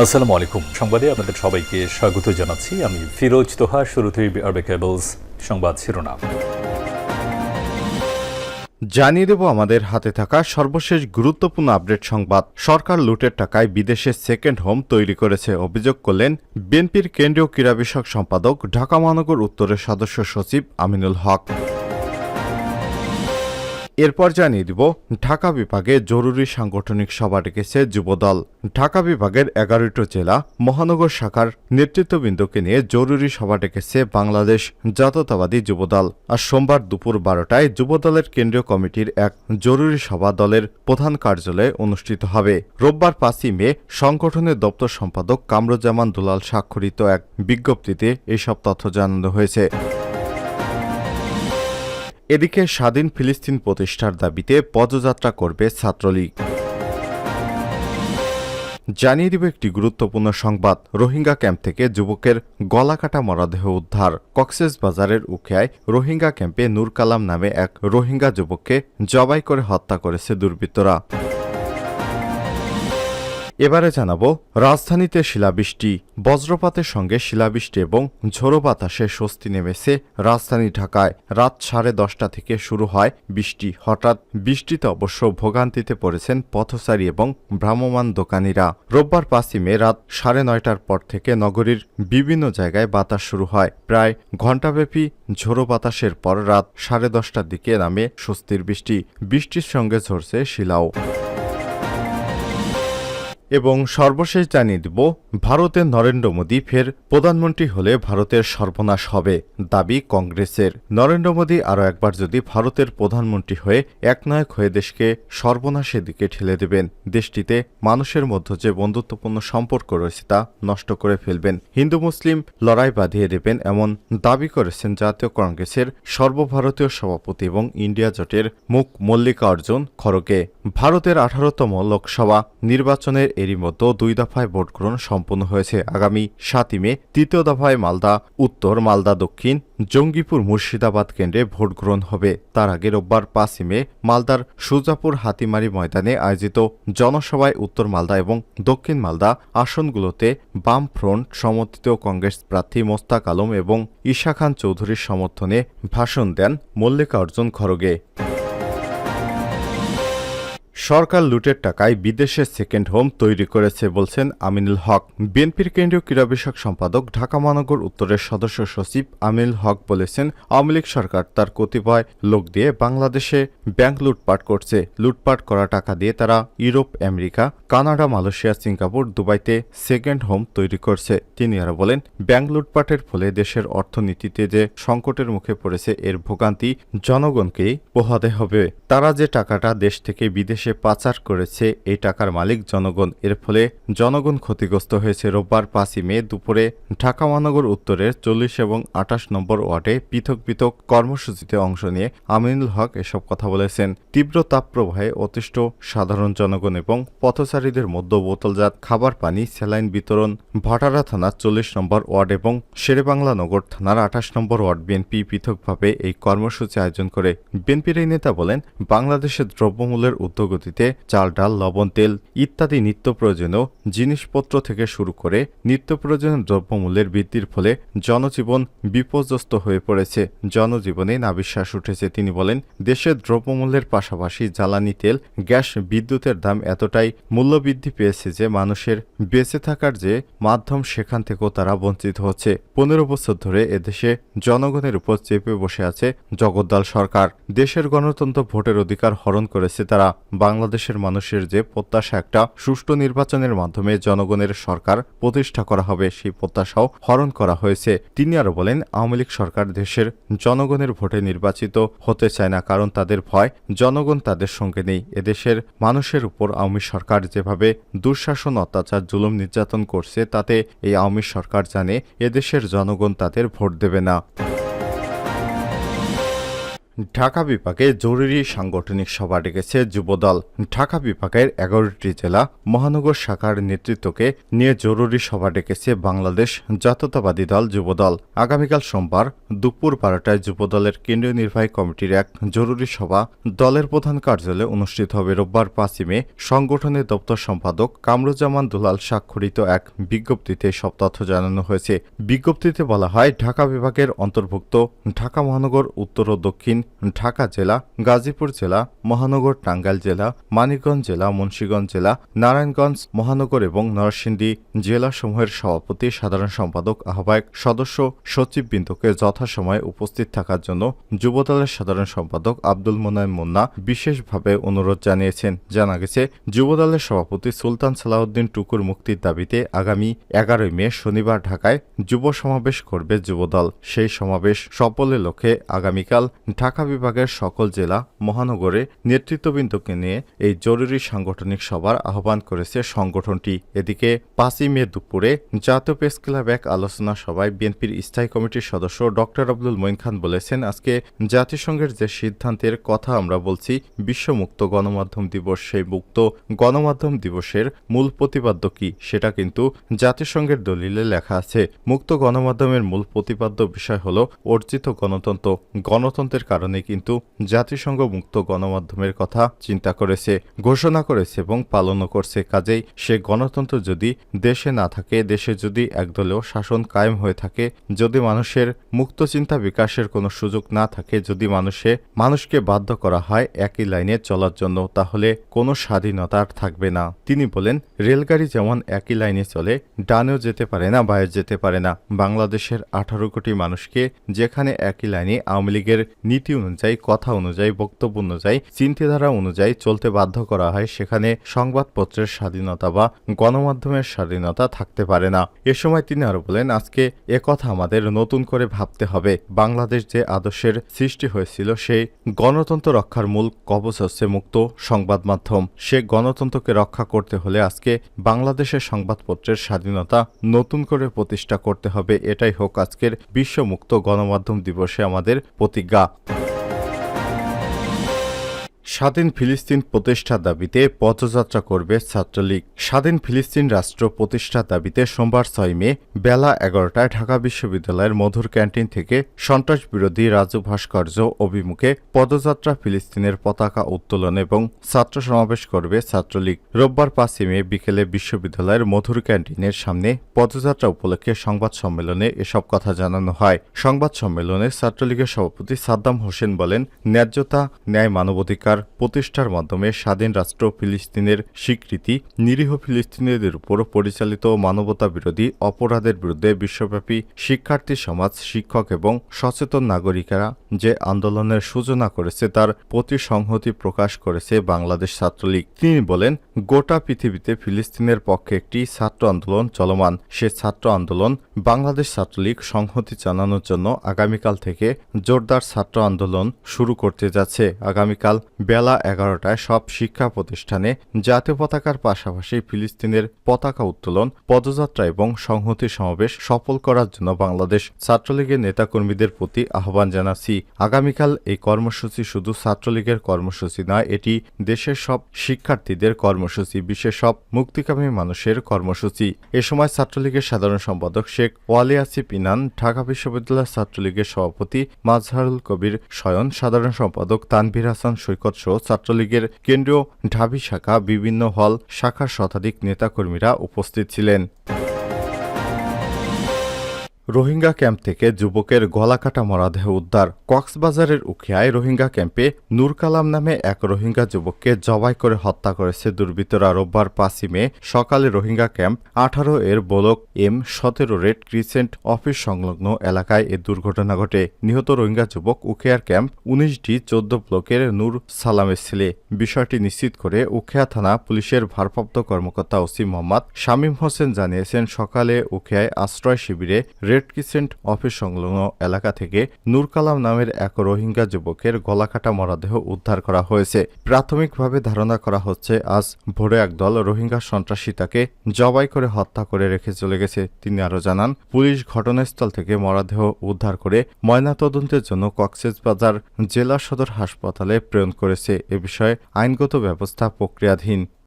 আসসালামু আলাইকুম। সংবাদে আপনাদের সবাইকে স্বাগত জানাচ্ছি। আমি ফিরোজ তোহা, শুরুতেই আরবে কেবলস সংবাদ শিরোনাম। জানিয়ে দেব আমাদের হাতে থাকা সর্বশেষ গুরুত্বপূর্ণ আপডেট সংবাদ। সরকার লুটের টাকায় বিদেশে সেকেন্ড হোম তৈরি করেছে অভিযোগ করলেন বিএনপির কেন্দ্রীয় ক্রীড়া বিষয়ক সম্পাদক, ঢাকা মহানগর উত্তরের সদস্য সচিব আমিনুল হক। এরপর জানিয়ে দিব, ঢাকা বিভাগে জরুরি সাংগঠনিক সভা ডেকেছে যুবদল। ঢাকা বিভাগের এগারোটি জেলা, মহানগর শাখার নেতৃত্ববৃন্দকে নিয়ে জরুরি সভা ডেকেছে বাংলাদেশ জাতীয়তাবাদী যুবদল। আর সোমবার দুপুর বারোটায় যুবদলের কেন্দ্রীয় কমিটির এক জরুরি সভা দলের প্রধান কার্যালয়ে অনুষ্ঠিত হবে। রোববার পাঁচই মে সংগঠনের দপ্তর সম্পাদক কামরুজ্জামান দুলাল স্বাক্ষরিত এক বিজ্ঞপ্তিতে এসব তথ্য জানানো হয়েছে। এদিকে স্বাধীন ফিলিস্তিন প্রতিষ্ঠার দাবিতে পদযাত্রা করবে ছাত্রলীগ। জানিয়ে দিব একটি গুরুত্বপূর্ণ সংবাদ। রোহিঙ্গা ক্যাম্প থেকে যুবকের গলা কাটা মরদেহ উদ্ধার। কক্সেস বাজারের উখিয়ায় রোহিঙ্গা ক্যাম্পে নূর কালাম নামে এক রোহিঙ্গা যুবককে জবাই করে হত্যা করেছে দুর্বৃত্তরা। এবারে জানাব, রাজধানীতে শিলাবৃষ্টি, বজ্রপাতের সঙ্গে শিলাবৃষ্টি এবং ঝোড়ো বাতাসে স্বস্তি নেমেছে রাজধানী ঢাকায়। রাত সাড়ে দশটা থেকে শুরু হয় বৃষ্টি। হঠাৎ বৃষ্টিতে অবশ্য ভোগান্তিতে পড়েছেন পথচারী এবং ভ্রাম্যমান দোকানিরা। রোববার পাঁচই মে রাত সাড়ে নয়টার পর থেকে নগরীর বিভিন্ন জায়গায় বাতাস শুরু হয়। প্রায় ঘণ্টাব্যাপী ঝোড়ো বাতাসের পর রাত সাড়ে দশটার দিকে নামে স্বস্তির বৃষ্টি। বৃষ্টির সঙ্গে ঝরছে শিলাও। এবং সর্বশেষ জানিয়ে দিব ভারতের নরেন্দ্র মোদী ফের প্রধানমন্ত্রী হলে ভারতের সর্বনাশ হবে দাবি কংগ্রেসের। নরেন্দ্র মোদী আরও একবার যদি ভারতের প্রধানমন্ত্রী হয়ে একনায়ক হয়ে দেশকে সর্বনাশের দিকে ঠেলে দেবেন, দেশটিতে মানুষের মধ্যে যে বন্ধুত্বপূর্ণ সম্পর্ক রয়েছে তা নষ্ট করে ফেলবেন। হিন্দু মুসলিম লড়াই বাঁধিয়ে দেবেন এমন দাবি করেছেন জাতীয় কংগ্রেসের সর্বভারতীয় সভাপতি এবং ইন্ডিয়া জোটের মুখ মল্লিকার্জুন খড়গে। ভারতের আঠারোতম লোকসভা নির্বাচনের এরই মধ্যে দুই দফায় ভোট গ্রহণ সম্পন্ন হয়েছে আগামী সাতই মে, তৃতীয় দফায় মালদা, উত্তর মালদা, দক্ষিণ জঙ্গিপুর, মুর্শিদাবাদ কেন্দ্রে ভোট গ্রহণ হবে। তার আগে রোববার পাঁচই মে, মালদার সুজাপুর হাতিমারি ময়দানে আয়োজিত জনসভায় উত্তর মালদা এবং দক্ষিণ মালদা আসনগুলোতে বাম ফ্রন্ট সমর্থিত কংগ্রেস প্রার্থী মোস্তাক আলম এবং ঈশা খান চৌধুরীর সমর্থনে ভাষণ দেন মল্লিকার্জুন খড়গে। সরকার লুটের টাকায় বিদেশে সেকেন্ড হোম তৈরি করেছে বলছেন আমিনুল হক। বিএনপির কেন্দ্রীয় ক্রীড়া বিষয়ক সম্পাদক ঢাকা মহানগর উত্তরের সদস্য সচিব আমিনুল হক বলেছেন, আওয়ামী লীগ সরকার তার কতিপয় লোক দিয়ে বাংলাদেশে ব্যাংক লুটপাট করছে। লুটপাট করা টাকা দিয়ে তারা Europe, America, Canada, Malaysia, Singapore, দুবাইতে সেকেন্ড হোম তৈরি করছে। তিনি আরও বলেন, ব্যাংক লুটপাটের ফলে দেশের অর্থনীতিতে যে সংকটের মুখে পড়েছে এর ভোগান্তি জনগণকেই পোহাতে হবে। তারা যে টাকাটা দেশ থেকে বিদেশে পাচার করেছে, এই টাকার মালিক জনগণ। এর ফলে জনগণ ক্ষতিগ্রস্ত হয়েছে। রোববার পাঁচই মে দুপুরে ঢাকা মহানগর উত্তরের চল্লিশ এবং আঠাশ নম্বর ওয়ার্ডে পৃথক পৃথক কর্মসূচিতে অংশ নিয়ে আমিনুল হক এসব কথা বলেছেন। তীব্র তাপপ্রবাহে অতিষ্ঠ সাধারণ জনগণ এবং পথচারীদের মধ্যে বোতলজাত খাবার, পানি, স্যালাইন বিতরণ, ভাটারা থানার চল্লিশ নম্বর ওয়ার্ড এবং শেরেবাংলা নগর থানার আঠাশ নম্বর ওয়ার্ড বিএনপি পৃথকভাবে এই কর্মসূচি আয়োজন করে। বিএনপির এই নেতা বলেন, বাংলাদেশের দ্রব্যমূল্যের উদ্যোগতিতে চাল, ডাল, লবণ, তেল ইত্যাদি নিত্য প্রয়োজনীয় জিনিসপত্র থেকে শুরু করে নিত্য প্রয়োজনীয় দ্রব্যমূল্যের বৃদ্ধির ফলে জনজীবন বিপর্যস্ত হয়ে পড়েছে। জনজীবনে নাবিশ্বাস উঠেছে। তিনি বলেন, দেশের দ্রব্যমূল্যের পাশাপাশি জ্বালানি তেল, গ্যাস, বিদ্যুতের দাম এতটাই মূল্যবৃদ্ধি পেয়েছে যে মানুষের বেঁচে থাকার যে মাধ্যম সেখান থেকেও তারা বঞ্চিত হচ্ছে। পনেরো বছর ধরে এদেশে জনগণের উপর চেপে বসে আছে জগদ্দল সরকার। দেশের গণতন্ত্র ভোটের অধিকার হরণ করেছে তারা। বাংলাদেশের মানুষের যে প্রত্যাশা একটা সুষ্ঠু নির্বাচনের মাধ্যমে জনগণের সরকার প্রতিষ্ঠা করা হবে, সেই প্রত্যাশাও হরণ করা হয়েছে। তিনি আরও বলেন, আওয়ামী লীগ সরকার দেশের জনগণের ভোটে নির্বাচিত হতে চায় না, কারণ তাদের ভয়, জনগণ তাদের সঙ্গে নেই। এদেশের মানুষের উপর আওয়ামী সরকার যেভাবে দুঃশাসন, অত্যাচার, জুলুম নির্যাতন করছে, তাতে এই আওয়ামী সরকার জানে, এদেশের জনগণ তাদের ভোট দেবে না। ঢাকা বিভাগে জরুরি সাংগঠনিক সভা ডেকেছে যুবদল। ঢাকা বিভাগের এগারোটি জেলা মহানগর শাখার নেতৃত্বকে নিয়ে জরুরি সভা ডেকেছে বাংলাদেশ জাতীয়তাবাদী দল যুবদল। আগামীকাল সোমবার দুপুর বারোটায় যুবদলের কেন্দ্রীয় নির্বাহী কমিটির এক জরুরি সভা দলের প্রধান কার্যালয়ে অনুষ্ঠিত হবে। রোববার পাঁচই মে সংগঠনের দপ্তর সম্পাদক কামরুজ্জামান দুলাল স্বাক্ষরিত এক বিজ্ঞপ্তিতে সব তথ্য জানানো হয়েছে। বিজ্ঞপ্তিতে বলা হয়, ঢাকা বিভাগের অন্তর্ভুক্ত ঢাকা মহানগর উত্তর ও দক্ষিণ ঢাকা জেলা, গাজীপুর জেলা, মহানগর টাঙ্গাইল জেলা, মানিকগঞ্জ জেলা, মুন্সীগঞ্জ জেলা, নারায়ণগঞ্জ, মহানগর এবং নরসিংদী জেলাসমূহের সভাপতি, সাধারণ সম্পাদক, আহ্বায়ক, সদস্য, সচিববৃন্দকে যথাসময়ে উপস্থিত থাকার জন্য যুবদলের সাধারণ সম্পাদক আব্দুল মোনায়েম মুন্না বিশেষভাবে অনুরোধ জানিয়েছেন। জানা গেছে, যুবদলের সভাপতি সুলতান সালাউদ্দিন টুকুর মুক্তির দাবিতে আগামী এগারোই মে শনিবার ঢাকায় যুব সমাবেশ করবে যুবদল। সেই সমাবেশ সফলের লক্ষ্যে আগামীকাল ঢাকা বিভাগের সকল জেলা মহানগরে নেতৃত্ববৃন্দকে নিয়ে এই জরুরি সাংগঠনিক সভার আহ্বান করেছে সংগঠনটি। এদিকে পাঁচই মে দুপুরে জাতীয় প্রেস ক্লাব এক আলোচনা সভায় বিএনপির স্থায়ী কমিটির সদস্য ডক্টর আব্দুল মঈন খান বলেছেন, আজকে জাতিসংঘের যে সিদ্ধান্তের কথা আমরা বলছি বিশ্ব মুক্ত গণমাধ্যম দিবস, সেই মুক্ত গণমাধ্যম দিবসের মূল প্রতিপাদ্য কি, সেটা কিন্তু জাতিসংঘের দলিলে লেখা আছে। মুক্ত গণমাধ্যমের মূল প্রতিপাদ্য বিষয় হল অর্জিত গণতন্ত্র। গণতন্ত্রের কারণে কিন্তু জাতিসংঘ মুক্ত গণমাধ্যমের কথা চিন্তা করেছে, ঘোষণা করেছে এবং পালনও করছে। কাজেই সে গণতন্ত্র যদি দেশে না থাকে, দেশে যদি একদলেও শাসন কায়েম হয়ে থাকে, যদি মানুষের মুক্ত চিন্তা বিকাশের কোনো সুযোগ না থাকে, যদি মানুষে, মানুষকে বাধ্য করা হয় একই লাইনে চলার জন্য, তাহলে কোনো স্বাধীনতা থাকবে না। তিনি বলেন, রেলগাড়ি যেমন একই লাইনে চলে, ডানেও যেতে পারে না, বায়ে যেতে পারে না। বাংলাদেশের আঠারো কোটি মানুষকে যেখানে একই লাইনে আওয়ামী লীগের নীতি অনুযায়ী, কথা অনুযায়ী, বক্তব্য অনুযায়ী, চিন্তাধারা অনুযায়ী চলতে বাধ্য করা হয়। সেখানে সংবাদপত্রের স্বাধীনতা বা গণমাধ্যমের স্বাধীনতা থাকতে পারে না। এ সময় তিনি আরও বলেন, আজকে একথা আমাদের নতুন করে ভাবতে হবে। বাংলাদেশ যে আদর্শের সৃষ্টি হয়েছিল, সেই গণতন্ত্র রক্ষার মূল কবচ হচ্ছে মুক্ত সংবাদ মাধ্যম। সে গণতন্ত্রকে রক্ষা করতে হলে আজকে বাংলাদেশের সংবাদপত্রের স্বাধীনতা নতুন করে প্রতিষ্ঠা করতে হবে। এটাই হোক আজকের বিশ্ব মুক্ত গণমাধ্যম দিবসে আমাদের প্রতিজ্ঞা। স্বাধীন ফিলিস্তিন প্রতিষ্ঠার দাবিতে পথযাত্রা করবে ছাত্রলীগ। স্বাধীন ফিলিস্তিন রাষ্ট্র প্রতিষ্ঠার দাবিতে সোমবার ছয় মে বেলা এগারোটায় ঢাকা বিশ্ববিদ্যালয়ের মধুর ক্যান্টিন থেকে সন্ত্রাস বিরোধী রাজু ভাস্কর্য অভিমুখে পদযাত্রা ফিলিস্তিনের পতাকা উত্তোলন এবং ছাত্র সমাবেশ করবে ছাত্রলীগ। রোববার পাঁচই মে বিকেলে বিশ্ববিদ্যালয়ের মধুর ক্যান্টিনের সামনে পদযাত্রা উপলক্ষে সংবাদ সম্মেলনে এসব কথা জানানো হয়। সংবাদ সম্মেলনে ছাত্রলীগের সভাপতি সাদ্দাম হোসেন বলেন, ন্যায্যতা, ন্যায় মানবাধিকার প্রতিষ্ঠার মাধ্যমে স্বাধীন রাষ্ট্র ফিলিস্তিনের স্বীকৃতি, নিরীহ ফিলিস্তিনিদের উপর পরিচালিত মানবতা বিরোধী অপরাধের বিরুদ্ধে বিশ্বব্যাপী শিক্ষার্থী সমাজ, শিক্ষক এবং সচেতন নাগরিকেরা যে আন্দোলনের সূচনা করেছে তার প্রতি সংহতি প্রকাশ করেছে বাংলাদেশ ছাত্রলীগ। তিনি বলেন, গোটা পৃথিবীতে ফিলিস্তিনের পক্ষে একটি ছাত্র আন্দোলন চলমান। সে ছাত্র আন্দোলন বাংলাদেশ ছাত্রলীগ সংহতি জানানোর জন্য আগামীকাল থেকে জোরদার ছাত্র আন্দোলন শুরু করতে যাচ্ছে। আগামীকাল বেলা এগারোটায় সব শিক্ষা প্রতিষ্ঠানে জাতীয় পতাকার পাশাপাশি ফিলিস্তিনের পতাকা উত্তোলন, পদযাত্রা এবং সংহতি সমাবেশ সফল করার জন্য বাংলাদেশ ছাত্রলীগের নেতাকর্মীদের প্রতি আহ্বান জানাচ্ছি। আগামীকাল এই কর্মসূচি শুধু ছাত্রলীগের কর্মসূচি নয়, এটি দেশের সব শিক্ষার্থীদের কর্মসূচি বিশেষ সব মুক্তিকামী মানুষের কর্মসূচি। এ সময় ছাত্রলীগের সাধারণ সম্পাদক শেখ ওয়ালি আসিফ ইনান, ঢাকা বিশ্ববিদ্যালয় ছাত্রলীগের সভাপতি মাজহারুল কবির শয়ন সাধারণ সম্পাদক তানভীর হাসান সৈকত সহ ছাত্রলীগের কেন্দ্রীয় ঢাবি শাখা বিভিন্ন হল শাখার শতাধিক নেতাকর্মীরা উপস্থিত ছিলেন। রোহিঙ্গা ক্যাম্প থেকে যুবকের গলাকাটা মরাদেহ উদ্ধার। কক্সবাজারের উখিয়ায় রোহিঙ্গা ক্যাম্পে নূর কালাম নামে এক রোহিঙ্গা যুবককে জবাই করে হত্যা করেছে দুর্বৃত্তরা রোববার পাঁচই মে সকালে রোহিঙ্গা ক্যাম্প আঠারো এর বোলক এম সতেরো রেড ক্রিসেন্ট অফিস সংলগ্ন এলাকায় এ দুর্ঘটনা ঘটে। নিহত রোহিঙ্গা যুবক উখিয়ার ক্যাম্প উনিশ ডি চোদ্দ ব্লকের নূর সালামের ছেলে। বিষয়টি নিশ্চিত করে উখিয়া থানা পুলিশের ভারপ্রাপ্ত কর্মকর্তা ওসি মোহাম্মদ শামীম হোসেন জানিয়েছেন, সকালে উখিয়ায় আশ্রয় শিবিরে রেড রেড কিসেন্ট অফিস সংলগ্ন এলাকা থেকে নূর কালাম নামের এক রোহিঙ্গা যুবকের গলাকাটা মরদেহ উদ্ধার করা হয়েছে। প্রাথমিকভাবে ধারণা করা হচ্ছে, আজ ভোরে একদল রোহিঙ্গা সন্ত্রাসী তাকে জবাই করে হত্যা করে রেখে চলে গেছে। তিনি আরও জানান, পুলিশ ঘটনাস্থল থেকে মরদেহ উদ্ধার করে ময়নাতদন্তের জন্য কক্সবাজার জেলা সদর হাসপাতালে প্রেরণ করেছে। এ বিষয়ে আইনগত ব্যবস্থা প্রক্রিয়াধীন।